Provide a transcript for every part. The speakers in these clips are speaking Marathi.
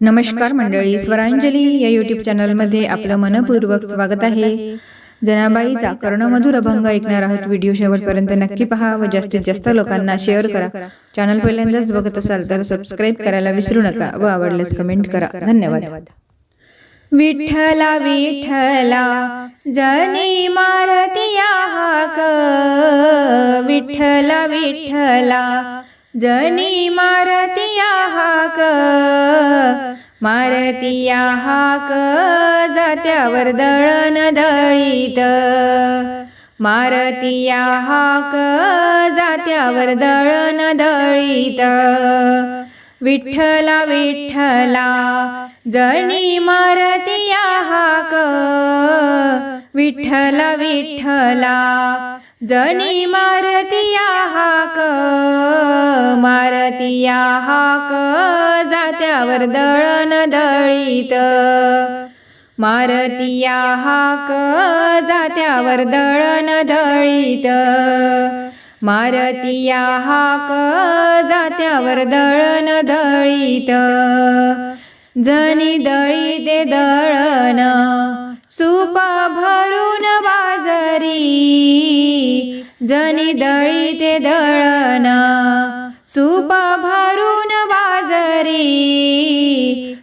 नमस्कार मंडळी स्वरांजली या युट्यूब चॅनलमध्ये आपलं मनपूर्वक स्वागत आहे. जनाबाईचा कर्णमधुर अभंग ऐकणार आहोत. व्हिडिओ शेवटपर्यंत नक्की पहा व जास्तीत जास्त लोकांना शेअर करा. चॅनल पहिल्यांदाच बघत असाल तर सबस्क्राईब करायला विसरू नका व आवडल्यास कमेंट करा. धन्यवाद. विठ्ठला विठ्ठला जनी मारतिया हाक विठ्ठला विठ्ठला जनी मारतिया हाक मारतिया हाक जात्यावर दळण दळीत. मारतिया हाक जात्यावर दळण दळीत. विठ्ठला विठ्ठला जणी मारतिया हाक. विठ्ठला विठ्ठला जनी मारतिया हाक. मारतिया हाक जात्यावर दळण दळीत. मारतिया हाक जात्यावर दळण दळीत. मारतिया हाक जात्यावर दळण दळीत. जनी दळी ते दळण सूप भरून बाजरी. जनी दळी ते दळण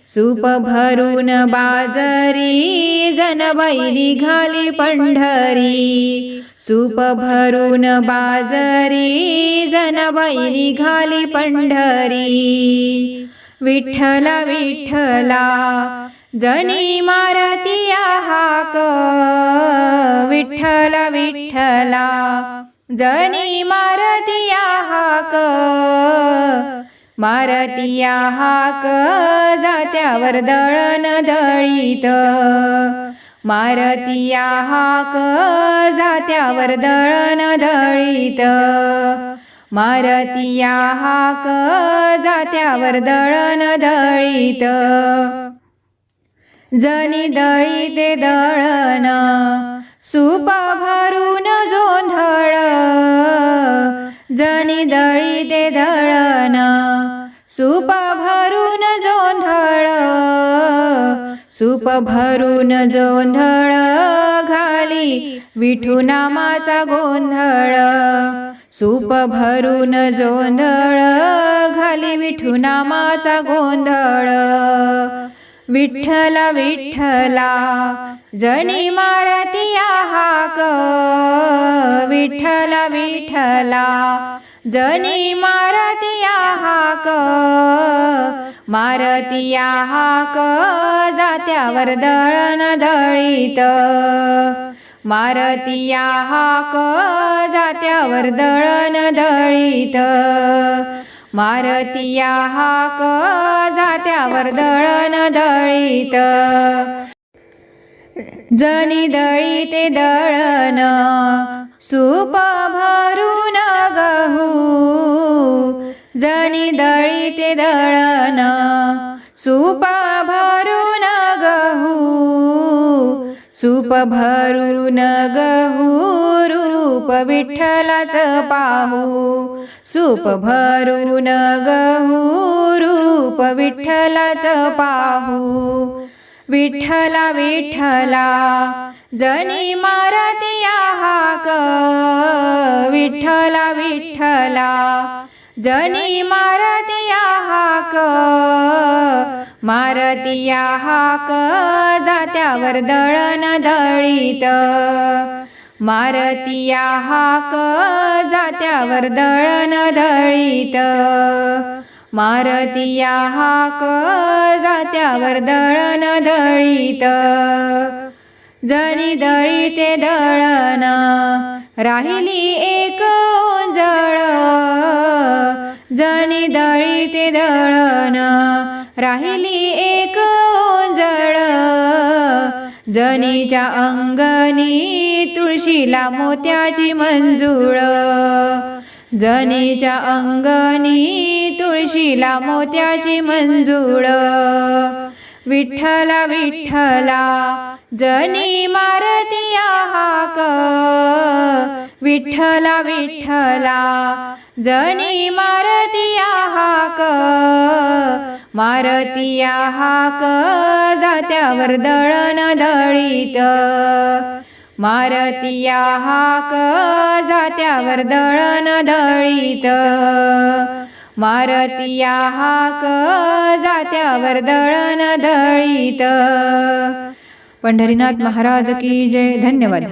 सूप भरून बाजरी जन बैली घाली पंढरी। सूप भरून बाजरी जन बैली घाली पंढरी। विठ्ठला विठ्ठला जनी मारती हाक विठ्ठला विठ्ठला जनी मारती हाक मारतिया हाक जात्यावर दळण दळीत. मारतिया हाक जात्यावर दळण दळीत. मारतिया हाक जात्यावर दळण दळीत. जनी दळीते दळण सूप भरून जोंधळ. जनी दळी सूप भरून जोंधळ सूप भरून जोंधळ घाली विठू नामाचा गोंधळ सुप भरून जोंधळ घाली विठू नामाचा गोंधळ. विठ्ठला विठ्ठला जणी मारती हाक विठ्ठला विठ्ठला जनी मारतिया हाक मारतिया हाक जात्यावर दळण दळीत. मारतिया हाक जात्यावर दळण दळीत. मारतिया हाक जात्यावर दळण दळीत. जनी दळी ते दळण सूप भरून गहू. जनी दळी ते दळण सूप भरून गहू. सूप भरून गहू रूप विठ्ठलाच पाहू. सूप भरून गहू रूप विठ्ठलाच पाहू. विठ्ठला विठ्ठला जनी मारतिया हाक विठ्ठला विठ्ठला जनी मारतिया हाक मारतिया हाक जात्यावर दळण दळीत. मारतिया हाक जात्यावर दळण दळीत. मारतिया हाक जात्यावर दळण दळीत. जनी दळी ते दळण राहिली एक ओंजळ जनी दळी ते दळण राहिली एक ओंजळ जणीच्या अंगणी तुळशीला मोत्याची मंजूळ. जणीच्या अंगणी तुळशीला मोत्याची मंजूळ. विठ्ठला विठ्ठला जनी मारतिया हाक विठ्ठला विठ्ठला जनी मारतिया हाक मारतिया हाक जात्यावर दळण दळीत. मारतिया हाक जात्यावर दळण दळीत. मारतिया हाक जात्यावर दळण दळीत. पंढरीनाथ महाराज की जय. धन्यवाद.